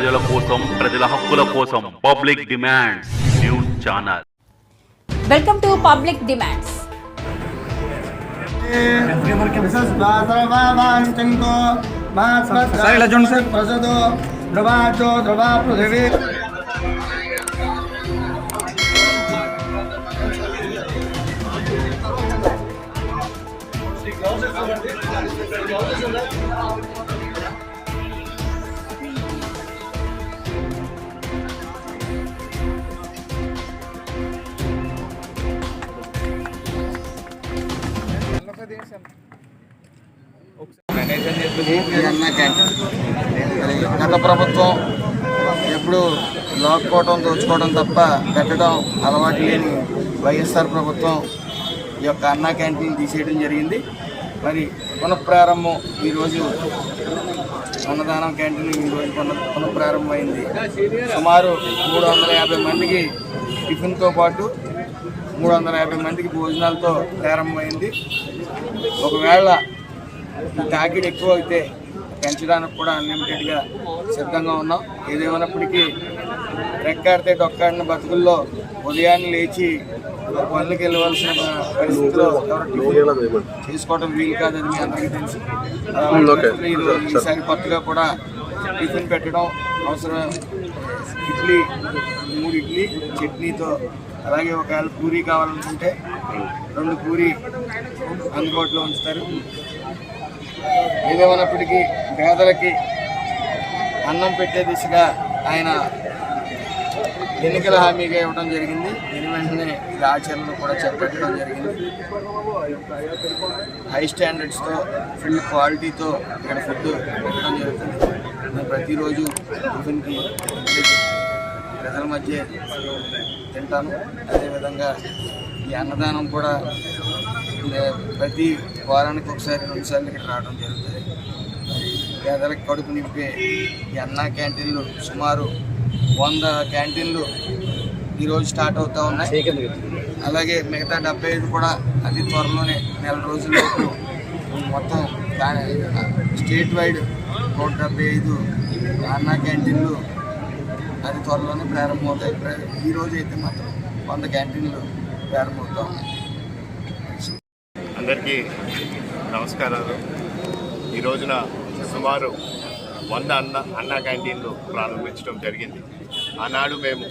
ప్రజల కోసం ప్రజల హక్కుల కోసం public demands news channel welcome to public demands sir, ఇలా చూడండి సార్. ప్రసదో ధ్రువాచో ధ్రువా పృథివీ అన్న క్యాంటీన్ గత ప్రభుత్వం ఎప్పుడు లోక్కోవటం దోచుకోవడం తప్ప పెట్టడం అలవాటు లేని వైఎస్ఆర్ ప్రభుత్వం ఈ యొక్క అన్న క్యాంటీన్ తీసేయడం జరిగింది. మరి పునఃప్రారంభం ఈరోజు అన్నదానం క్యాంటీన్ ఈరోజు పునః పునఃప్రారంభమైంది. సుమారు మూడు వందల యాభై మందికి టిఫిన్తో పాటు మూడు వందల యాభై మందికి భోజనాలతో ప్రారంభమైంది. ఒకవేళ తాకిడి ఎక్కువ అయితే పెంచడానికి కూడా అన్లిమిటెడ్గా సిద్ధంగా ఉన్నాం. ఏదేమైనప్పటికీ రెక్కాడితే డొక్కాడిన బతుకుల్లో ఉదయాన్నే లేచి పనులకు వెళ్ళవలసిన పరిస్థితిలో చేసుకోవడం వీలు కాదని మీ అందరికీ తెలుసు. ఈసారి కొత్తగా కూడా టిఫిన్ పెట్టడం అవసరం. ఇడ్లీ మూడు ఇడ్లీ చట్నీతో. అలాగే ఒకవేళ పూరీ కావాలనుకుంటే రెండు పూరీ అందుబాటులో ఉంచుతారు. ఏదేమైనప్పటికీ పేదలకి అన్నం పెట్టే దిశగా ఆయన ఎన్నికల హామీగా ఇవ్వడం జరిగింది. దీని వెంటనే ఇది ఆచరణను కూడా చేపట్టడం జరిగింది. హై స్టాండర్డ్స్తో ఫుల్ క్వాలిటీతో ఇక్కడ ఫుడ్ పెట్టడం జరుగుతుంది. ప్రతిరోజు టిఫిన్కి ప్రజల మధ్య తింటాను. అదేవిధంగా ఈ అన్నదానం కూడా ప్రతి వారానికి ఒకసారి రెండుసార్లు ఇక్కడ రావడం జరుగుతుంది. పేదలకు కడుపు నింపే ఈ అన్న క్యాంటీన్లు సుమారు వంద క్యాంటీన్లు ఈరోజు స్టార్ట్ అవుతూ ఉన్నాయి. అలాగే మిగతా డెబ్బై ఐదు కూడా అతి త్వరలోనే నెల రోజుల్లోపు మొత్తం స్టేట్ వైడ్ నూట డెబ్బై ఐదు అన్నా క్యాంటీన్లు అది త్వరలోనే ప్రారంభమవుతాయి. ఈ రోజు అయితే మాత్రం వంద క్యాంటీన్లు ప్రారంభమవుతా ఉన్నాయి. అందరికీ నమస్కారాలు. ఈ రోజున సుమారు వంద అన్న అన్న క్యాంటీన్లు ప్రారంభించడం జరిగింది. ఆనాడు మేము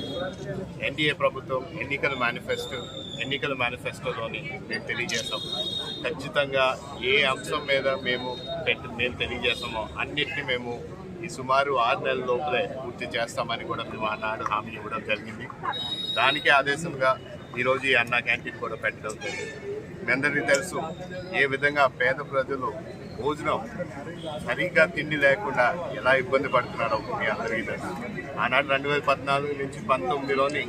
ఎన్డీఏ ప్రభుత్వం ఎన్నికల మేనిఫెస్టో ఎన్నికల మేనిఫెస్టోలోని మేము తెలియజేస్తాం. ఖచ్చితంగా ఏ అంశం మీద మేము పెట్టింది మేము తెలియజేస్తామో. అన్నిటినీ మేము ఈ సుమారు ఆరు నెలల లోపలే పూర్తి చేస్తామని కూడా మేము ఆనాడు హామీ ఇవ్వడం జరిగింది. దానికి ఆదేశంగా ఈరోజు ఈ అన్న క్యాంటీన్ కూడా పెట్టడం జరిగింది. మీ అందరికీ తెలుసు ఏ విధంగా పేద ప్రజలు భోజనం సరిగ్గా తిండి లేకుండా ఎలా ఇబ్బంది పడుతున్నారో మీ అందరికీ తెలుసు. ఆనాడు రెండు వేల పద్నాలుగు నుంచి పంతొమ్మిదిలోని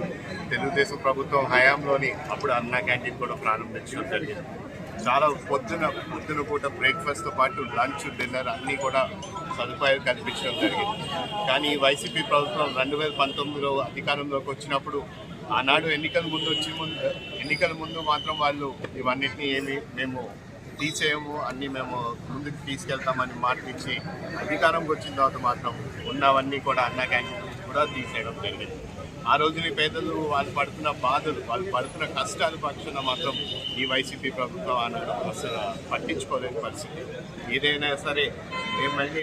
తెలుగుదేశం ప్రభుత్వం హయాంలోని అప్పుడు అన్న క్యాంటీన్ కూడా ప్రారంభించడం జరిగింది. చాలా పొద్దున పొద్దున పూట బ్రేక్ఫాస్ట్తో పాటు లంచ్ డిన్నర్ అన్నీ కూడా సదుపాయాలు కల్పించడం జరిగింది. కానీ వైసీపీ ప్రభుత్వం రెండు వేల పంతొమ్మిదిలో అధికారంలోకి వచ్చినప్పుడు ఆనాడు ఎన్నికల ముందు వచ్చి ముందు ఎన్నికల ముందు మాత్రం వాళ్ళు ఇవన్నిటిని ఏమి మేము తీసేయము అన్నీ మేము ముందుకు తీసుకెళ్తామని మాట అధికారంకి వచ్చిన తర్వాత మాత్రం ఉన్నవన్నీ కూడా అన్న క్యాంటీన్ కూడా తీసేయడం జరిగింది. ఆ రోజుని పేదలు వాళ్ళు పడుతున్న బాధలు వాళ్ళు పడుతున్న కష్టాలు పక్షాన మాత్రం ఈ వైసీపీ ప్రభుత్వం అన్నది అసలు పట్టించుకోలేని పరిస్థితి. ఏదైనా సరే మేము మళ్ళీ